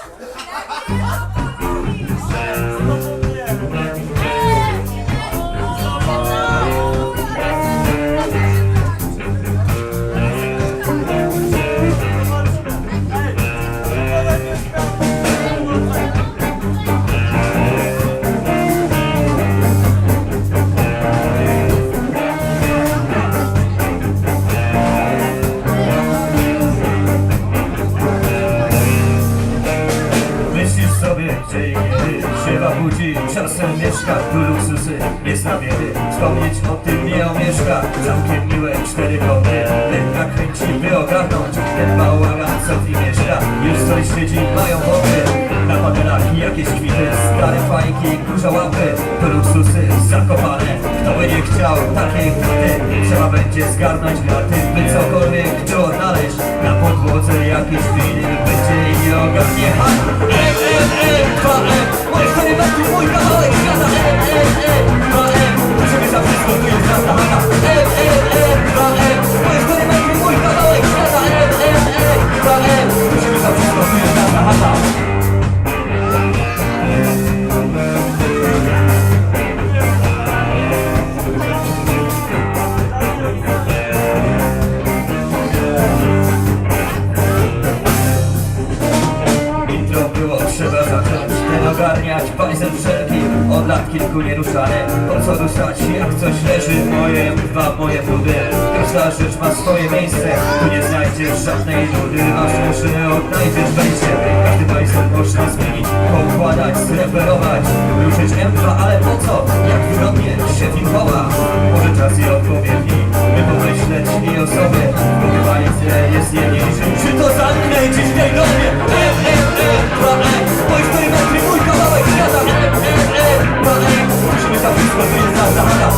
Nerede? Gdzie kiedy się budzi Czasem mieszka, tu luksusy jest na wiele Wspomnieć o tym nie omieszka. Całkiem miłe cztery kąty Lekka kręci, by ogarnąć. Ten bałagan, co w nim mieszka Już coś siedzi, mają wody Na panelach jakieś kwity Stare fajki, kurza łapy. To luksusy zakopane Kto by nie chciał takiej kwity Trzeba będzie zgarnąć graty By cokolwiek tu odnaleźć Na podłodze jakieś ogarniać bajzel wszelki Od lat kilku nieruszany Po co ruszać jak coś leży Moje dwa moje brudy Każda rzecz ma swoje miejsce Tu nie znajdziesz żadnej nudy. Masz uszy odnajdziesz wejście Każdy bajzel można zmienić. Pokładać, zreperować Ruszyć M2 ale po co? Jak wygodnie się w nim Może czas i odpowiedni By pomyśleć i o sobie. Pokrywanie jest nie mniejszy Czy to zamknę dziś w tej But please,